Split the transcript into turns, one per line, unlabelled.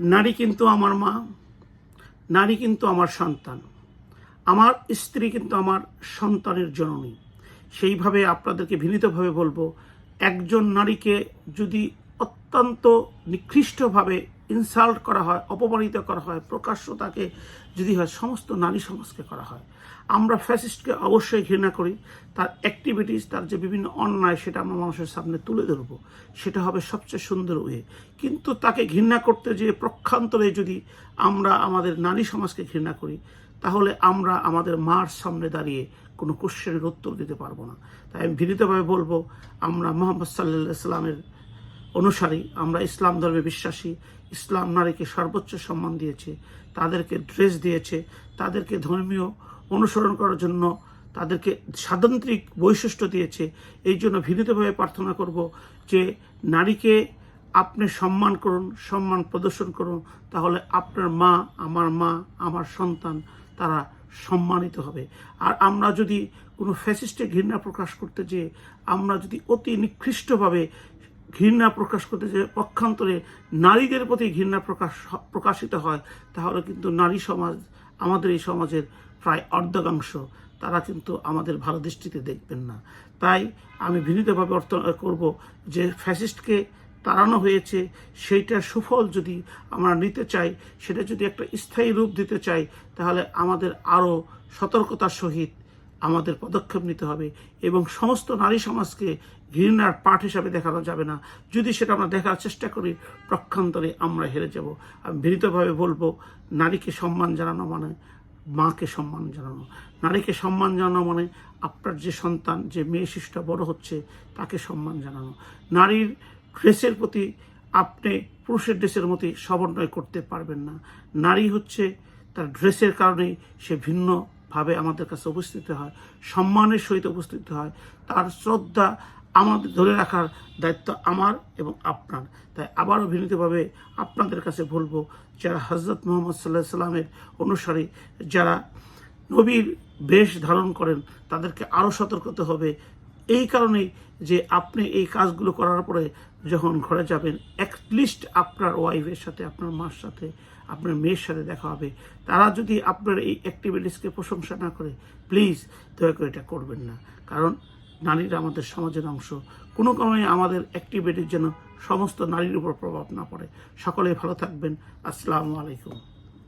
নারী কিন্তু আমার মা, নারী কিন্তু আমার সন্তান। আমার স্ত্রী কিন্তু আমার সন্তানের জননী। সেইভাবে আপনাদেরকে ভিনীতভাবে বলব, একজন নারীকে যদি অত্যন্ত নিকৃষ্টভাবে ইনসাল্ট করা হয়, অপমানিত করা হয় প্রকাশ্য তাকে যদি হয়, সমস্ত নারী সমাজকে করা হয়। আমরা ফ্যাসিস্টকে অবশ্যই ঘৃণা করি। তার অ্যাক্টিভিটিস তার যে বিভিন্ন অন্যায়, সেটা আমরা মানুষের সামনে তুলে ধরবো। সেটা হবে সবচেয়ে সুন্দর ওয়ে। কিন্তু তাকে ঘৃণা করতে যে প্রক্ষান্তরে যদি আমরা আমাদের নারী সমাজকে ঘৃণা করি, তাহলে আমরা আমাদের মার সামনে দাঁড়িয়ে কোনো কোশ্চেনের উত্তর দিতে পারব না। তাই আমি বিনীতভাবে বলব, আমরা মোহাম্মদ সাল্লাহ ইসলামের অনুসারী আমরা ইসলাম ধর্মে বিশ্বাসী, ইসলাম নারীকে সর্বোচ্চ সম্মান দিয়েছে, তাদেরকে ড্রেস দিয়েছে, তাদেরকে ধর্মীয় অনুসরণ করার জন্য তাদেরকে স্বাতন্ত্রিক বৈশিষ্ট্য দিয়েছে। এই জন্য বিনীতভাবে প্রার্থনা করব যে নারীকে আপনি সম্মান করুন, সম্মান প্রদর্শন করুন, তাহলে আপনার মা, আমার মা, আমার সন্তান তারা সম্মানিত হবে। আর আমরা যদি কোনো ফ্যাসিস্টে ঘৃণা প্রকাশ করতে যে আমরা যদি অতি নিকৃষ্টভাবে ঘৃণা প্রকাশ করতে যে পক্ষান্তরে নারীদের প্রতি ঘৃণা প্রকাশ, প্রকাশিত হয়, তাহলে কিন্তু নারী সমাজ, আমাদের এই সমাজের প্রায় অর্ধকাংশ তারা কিন্তু আমাদের ভালো দৃষ্টিতে দেখবেন না। তাই আমি বিনীতভাবে অর্থ করব যে ফ্যাসিস্টকে তাড়ানো হয়েছে সেইটার সুফল যদি আমরা নিতে চাই, সেটা যদি একটা স্থায়ী রূপ দিতে চাই, তাহলে আমাদের আরও সতর্কতার সহিত আমাদের পদক্ষেপ নিতে হবে এবং সমস্ত নারী সমাজকে ঘৃণার পাঠ হিসাবে দেখানো যাবে না। যদি সেটা আমরা দেখার চেষ্টা করি, প্রক্ষান্তরে আমরা হেরে যাব। আমি বিনীতভাবে বলব, নারীকে সম্মান জানানো মানে মাকে সম্মান জানানো। নারীকে সম্মান জানানো মানে আপনার যে সন্তান, যে মেয়ে, শিশুটা বড় হচ্ছে, তাকে সম্মান জানানো। নারীর ড্রেসের প্রতি আপনি পুরুষের ড্রেসের মতোই সমন্বয় করতে পারবেন না। নারী হচ্ছে তার ড্রেসের কারণেই সে ভিন্নভাবে আমাদের কাছে উপস্থিত হয়, সম্মানের সহিত উপস্থিত হয়, তার শ্রদ্ধা আমাদের ধরে রাখার দায়িত্ব আমার এবং আপনার। তাই আবারও বিনীতভাবে আপনাদের কাছে বলব, যারা হজরত মোহাম্মদ সাল্লাহ সাল্লামের অনুসারী, যারা নবীর বেশ ধারণ করেন, তাদেরকে আরও সতর্কতে হবে এই কারণেই যে আপনি এই কাজগুলো করার পরে যখন ঘরে যাবেন অ্যাটলিস্ট আপনার ওয়াইফের সাথে, আপনার মার সাথে, আপনার মেয়ের সাথে দেখা হবে। তারা যদি আপনার এই অ্যাক্টিভিটিসকে প্রশংসা না করে প্লিজ দয়া করে এটা করবেন না। কারণ নারীরা আমাদের সমাজের অংশ। কোনো কারণে আমাদের অ্যাক্টিভিটির যেন সমস্ত নারীর উপর প্রভাব না পড়ে। সকলে ভালো থাকবেন। আসসালামু আলাইকুম।